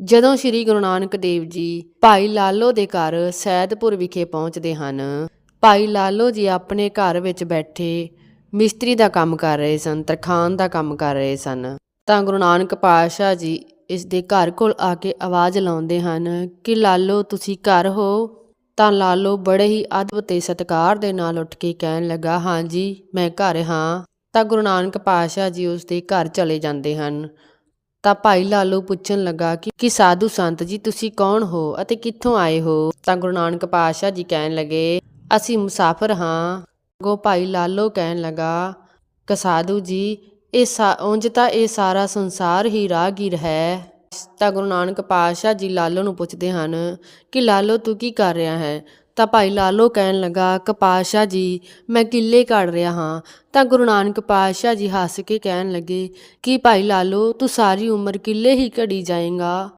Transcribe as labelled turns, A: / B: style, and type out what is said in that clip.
A: ਜਦੋਂ ਸ੍ਰੀ ਗੁਰੂ ਨਾਨਕ ਦੇਵ ਜੀ ਭਾਈ ਲਾਲੋ ਦੇ ਘਰ ਸੈਦਪੁਰ ਵਿਖੇ ਪਹੁੰਚਦੇ ਹਨ, ਭਾਈ ਲਾਲੋ ਜੀ ਆਪਣੇ ਘਰ ਵਿੱਚ ਬੈਠੇ ਮਿਸਤਰੀ ਦਾ ਕੰਮ ਕਰ ਰਹੇ ਸਨ ਤਰਖਾਨ ਦਾ ਕੰਮ ਕਰ ਰਹੇ ਸਨ। ਤਾਂ ਗੁਰੂ ਨਾਨਕ ਪਾਤਸ਼ਾਹ ਜੀ ਇਸ ਦੇ ਘਰ ਕੋਲ ਆ ਕੇ ਆਵਾਜ਼ ਲਾਉਂਦੇ ਹਨ ਕਿ, ਲਾਲੋ, ਤੁਸੀਂ ਘਰ ਹੋ? ਤਾਂ ਲਾਲੋ ਬੜੇ ਹੀ ਅਦਬ ਤੇ ਸਤਿਕਾਰ ਦੇ ਨਾਲ ਉੱਠ ਕੇ ਕਹਿਣ ਲੱਗਾ ਹਾਂਜੀ ਮੈਂ ਘਰ ਹਾਂ। ਤਾਂ ਗੁਰੂ ਨਾਨਕ ਪਾਤਸ਼ਾਹ ਜੀ ਉਸ ਦੇ ਘਰ ਚਲੇ ਜਾਂਦੇ ਹਨ। ਤਾਂ ਭਾਈ ਲਾਲੋ ਪੁੱਛਣ ਲੱਗਾ ਕਿ ਕਿ ਸਾਧੂ ਸੰਤ ਜੀ, ਤੁਸੀਂ ਕੌਣ ਹੋ ਅਤੇ ਕਿੱਥੋਂ ਆਏ ਹੋ? ਤਾਂ ਗੁਰੂ ਨਾਨਕ ਪਾਤਸ਼ਾਹ ਜੀ ਕਹਿਣ ਲੱਗੇ, ਅਸੀਂ ਮੁਸਾਫਰ ਹਾਂ। ਗੋ ਭਾਈ ਲਾਲੋ ਕਹਿਣ ਲੱਗਾ, ਕਿ ਸਾਧੂ ਜੀ, ਇਹ ਸਾ- ਉਂਝ ਤਾਂ ਇਹ ਸਾਰਾ ਸੰਸਾਰ ਹੀ ਰਾਹਗੀਰ ਹੈ। ਤਾਂ ਗੁਰੂ ਨਾਨਕ ਪਾਤਸ਼ਾਹ ਜੀ ਲਾਲੋ ਨੂੰ ਪੁੱਛਦੇ ਹਨ, ਕਿ ਲਾਲੋ ਤੂੰ ਕੀ ਕਰ ਰਿਹਾ ਹੈ? ਤਾਂ ਭਾਈ ਲਾਲੋ ਕਹਿਣ ਲੱਗਾ ਕਿ ਪਾਤਸ਼ਾਹ ਜੀ, ਮੈਂ ਕਿੱਲੇ ਕੱਢ ਰਿਹਾ ਹਾਂ। ਤਾਂ ਗੁਰੂ ਨਾਨਕ ਪਾਤਸ਼ਾਹ ਜੀ ਹੱਸ ਕੇ ਕਹਿਣ ਲੱਗੇ, ਕਿ ਭਾਈ ਲਾਲੋ, ਤੂੰ ਸਾਰੀ ਉਮਰ ਕਿੱਲੇ ਹੀ ਘੜੀ ਜਾਏਗਾ?